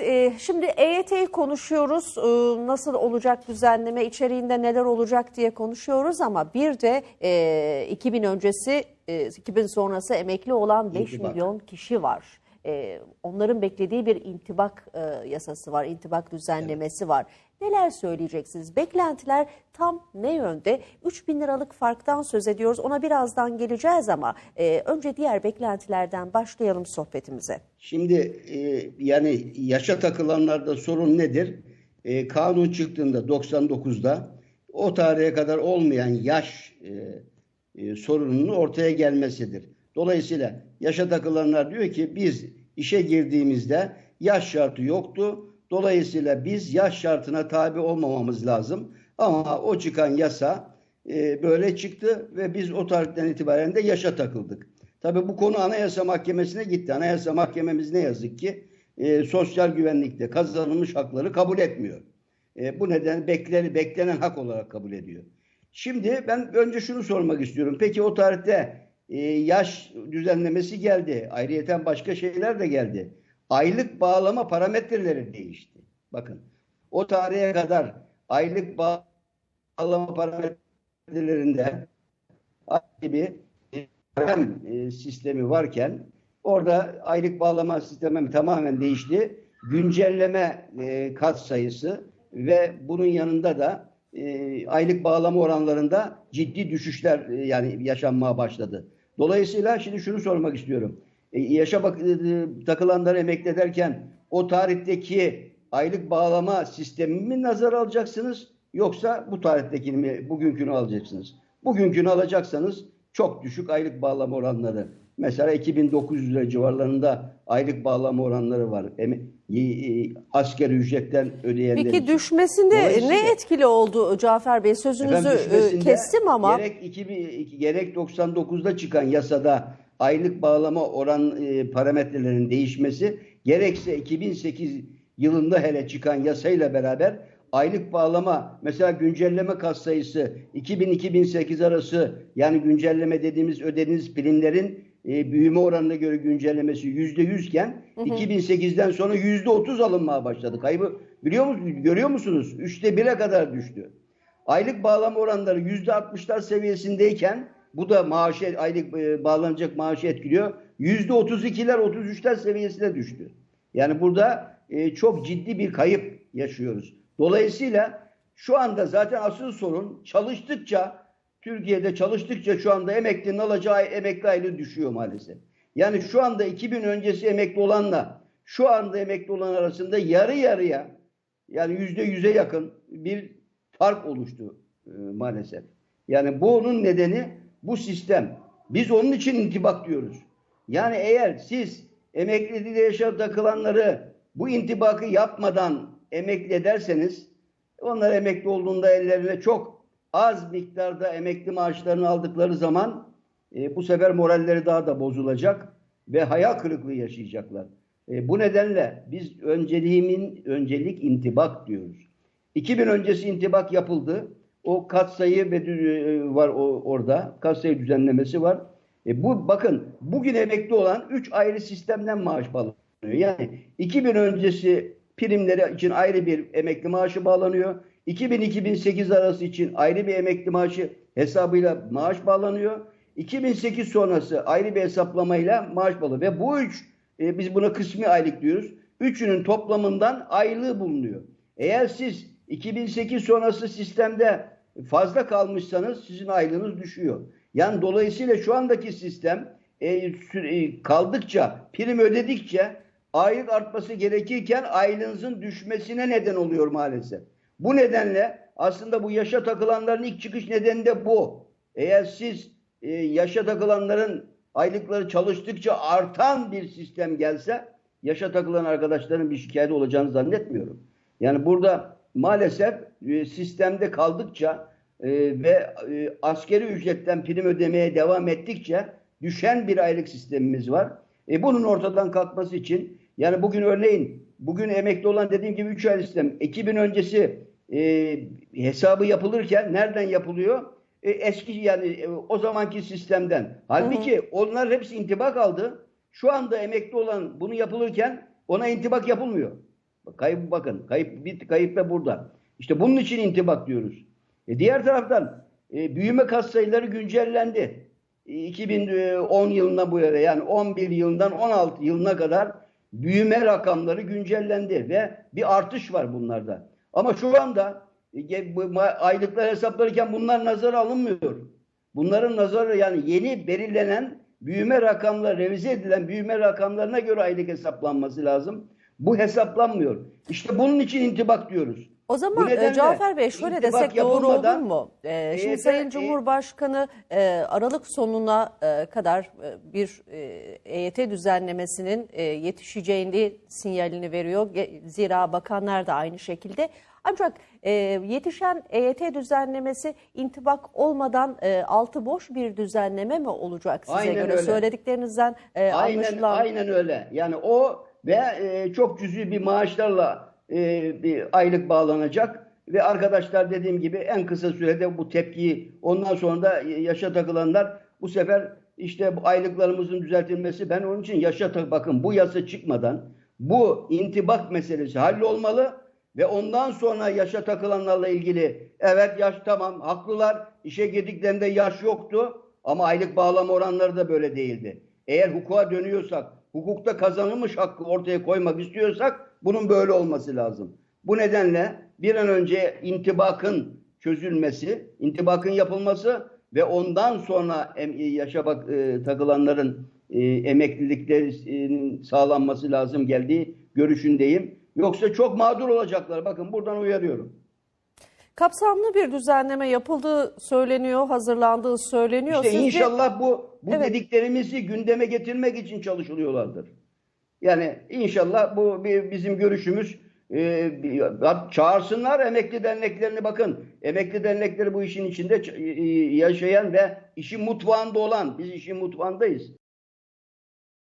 Evet, e, şimdi EYT'yi konuşuyoruz. E, nasıl olacak düzenleme, içeriğinde neler olacak diye konuşuyoruz ama bir de e, 2000 öncesi, e, 2000 sonrası emekli olan 5 İntibak. milyon kişi var. E, onların beklediği bir intibak e, yasası var, intibak düzenlemesi var. Neler söyleyeceksiniz? Beklentiler tam ne yönde? 3 bin liralık farktan söz ediyoruz. Ona birazdan geleceğiz ama e, önce diğer beklentilerden başlayalım sohbetimize. Şimdi e, yani yaşa takılanlarda sorun nedir? E, kanun çıktığında 99'da o tarihe kadar olmayan yaş e, e, sorununun ortaya gelmesidir. Dolayısıyla yaşa takılanlar diyor ki biz işe girdiğimizde yaş şartı yoktu. Dolayısıyla biz yaş şartına tabi olmamamız lazım. Ama o çıkan yasa e, böyle çıktı ve biz o tarihten itibaren de yaşa takıldık. Tabii bu konu Anayasa Mahkemesi'ne gitti. Anayasa Mahkememiz ne yazık ki e, sosyal güvenlikte kazanılmış hakları kabul etmiyor. E, bu neden beklen, beklenen hak olarak kabul ediyor. Şimdi ben önce şunu sormak istiyorum. Peki o tarihte e, yaş düzenlemesi geldi. Ayrıyeten başka şeyler de geldi. Aylık bağlama parametreleri değişti. Bakın o tarihe kadar aylık bağlama parametrelerinde gibi hem e, sistemi varken orada aylık bağlama sistemi tamamen değişti. Güncelleme e, kat sayısı ve bunun yanında da aylık bağlama oranlarında ciddi düşüşler yani yaşanmaya başladı. Dolayısıyla şimdi şunu sormak istiyorum. E, yaşa bak, e, takılanları emekli ederken o tarihteki aylık bağlama sistemini mi nazar alacaksınız yoksa bu tarihtekini mi bugünkünü alacaksınız? Bugünkünü alacaksanız çok düşük aylık bağlama oranları. Mesela 2900 lira civarlarında aylık bağlama oranları var. Asker ücretten ödeyenler Peki için. düşmesinde ne etkili oldu Cafer Bey? Sözünüzü Efendim e, kestim ama gerek 2000 gerek 99'da çıkan yasada aylık bağlama oran e, parametrelerinin değişmesi gerekse 2008 yılında hele çıkan yasayla beraber aylık bağlama mesela güncelleme kas sayısı 2000-2008 arası yani güncelleme dediğimiz ödediğiniz primlerin e, büyüme oranına göre güncellemesi %100 iken 2008'den sonra %30 alınmaya başladı. Kaybı biliyor musunuz? Görüyor musunuz? Üçte 1'e kadar düştü. Aylık bağlama oranları %60'lar seviyesindeyken bu da maaşı aylık e, bağlanacak maaşı etkiliyor. %32'ler 33'ler seviyesine düştü. Yani burada e, çok ciddi bir kayıp yaşıyoruz. Dolayısıyla şu anda zaten asıl sorun çalıştıkça Türkiye'de çalıştıkça şu anda emeklinin alacağı emekli aylığı düşüyor maalesef. Yani şu anda 2000 öncesi emekli olanla şu anda emekli olan arasında yarı yarıya yani yüzde yüze yakın bir fark oluştu e, maalesef. Yani bunun nedeni bu sistem. Biz onun için intibak diyoruz. Yani eğer siz emekliliğinde yaşa takılanları bu intibakı yapmadan emekli ederseniz onlar emekli olduğunda ellerine çok az miktarda emekli maaşlarını aldıkları zaman e, bu sefer moralleri daha da bozulacak ve hayal kırıklığı yaşayacaklar. E, bu nedenle biz önceliğimin öncelik intibak diyoruz. 2000 öncesi intibak yapıldı. O katsayı ve dü- var o, orada. Katsayı düzenlemesi var. E bu bakın bugün emekli olan 3 ayrı sistemden maaş bağlanıyor. Yani 2000 öncesi primleri için ayrı bir emekli maaşı bağlanıyor. 2000-2008 arası için ayrı bir emekli maaşı hesabıyla maaş bağlanıyor. 2008 sonrası ayrı bir hesaplamayla maaş bağlanıyor. Ve bu üç, e, biz buna kısmi aylık diyoruz. Üçünün toplamından aylığı bulunuyor. Eğer siz 2008 sonrası sistemde fazla kalmışsanız sizin aylığınız düşüyor. Yani dolayısıyla şu andaki sistem e, sü- e, kaldıkça, prim ödedikçe aylık artması gerekirken aylığınızın düşmesine neden oluyor maalesef. Bu nedenle aslında bu yaşa takılanların ilk çıkış nedeni de bu. Eğer siz e, yaşa takılanların aylıkları çalıştıkça artan bir sistem gelse yaşa takılan arkadaşların bir şikayeti olacağını zannetmiyorum. Yani burada maalesef e, sistemde kaldıkça e, ve e, askeri ücretten prim ödemeye devam ettikçe düşen bir aylık sistemimiz var. E, bunun ortadan kalkması için yani bugün örneğin bugün emekli olan dediğim gibi 3 aylık sistem 2000 öncesi e, hesabı yapılırken nereden yapılıyor? E, eski yani e, o zamanki sistemden. Halbuki onlar hepsi intibak aldı. Şu anda emekli olan bunu yapılırken ona intibak yapılmıyor. Kayıp bakın. Kayıp bir kayıp ve burada. İşte bunun için intibak diyoruz. E diğer taraftan e, büyüme katsayıları güncellendi. E, 2010 yılına bu yere yani 11 yılından 16 yılına kadar büyüme rakamları güncellendi ve bir artış var bunlarda. Ama şu anda e, aylıklar hesaplanırken bunlar nazara alınmıyor. Bunların nazarı yani yeni belirlenen büyüme rakamları, revize edilen büyüme rakamlarına göre aylık hesaplanması lazım. Bu hesaplanmıyor. İşte bunun için intibak diyoruz. O zaman Bu e, Cafer Bey şöyle intibak desek doğru olur yapılmadan, mu? E, şimdi EYT Sayın e- Cumhurbaşkanı e, Aralık sonuna e, kadar e, bir e, EYT düzenlemesinin e, yetişeceğini sinyalini veriyor. Ge- Zira bakanlar da aynı şekilde. Ancak e, yetişen EYT düzenlemesi intibak olmadan e, altı boş bir düzenleme mi olacak size Aynen göre? öyle. Söylediklerinizden e, Aynen, anlaşılan. aynen öyle. Yani o ve e, çok cüzi bir maaşlarla e, bir aylık bağlanacak ve arkadaşlar dediğim gibi en kısa sürede bu tepkiyi ondan sonra da yaşa takılanlar bu sefer işte bu aylıklarımızın düzeltilmesi ben onun için yaşa tak bakın bu yasa çıkmadan bu intibak meselesi hallolmalı ve ondan sonra yaşa takılanlarla ilgili evet yaş tamam haklılar işe girdiklerinde yaş yoktu ama aylık bağlama oranları da böyle değildi. Eğer hukuka dönüyorsak, hukukta kazanılmış hakkı ortaya koymak istiyorsak bunun böyle olması lazım. Bu nedenle bir an önce intibakın çözülmesi, intibakın yapılması ve ondan sonra em- yaşa bak e, takılanların e, emekliliklerinin sağlanması lazım geldiği görüşündeyim. Yoksa çok mağdur olacaklar. Bakın buradan uyarıyorum. Kapsamlı bir düzenleme yapıldığı söyleniyor, hazırlandığı söyleniyor. İşte Sizce- inşallah bu bu Evet. dediklerimizi gündeme getirmek için çalışılıyorlardır. Yani inşallah bu bizim görüşümüz. Bir- çağırsınlar emekli derneklerini bakın. Emekli dernekleri bu işin içinde e, yaşayan ve işin mutfağında olan. Biz işin mutfağındayız.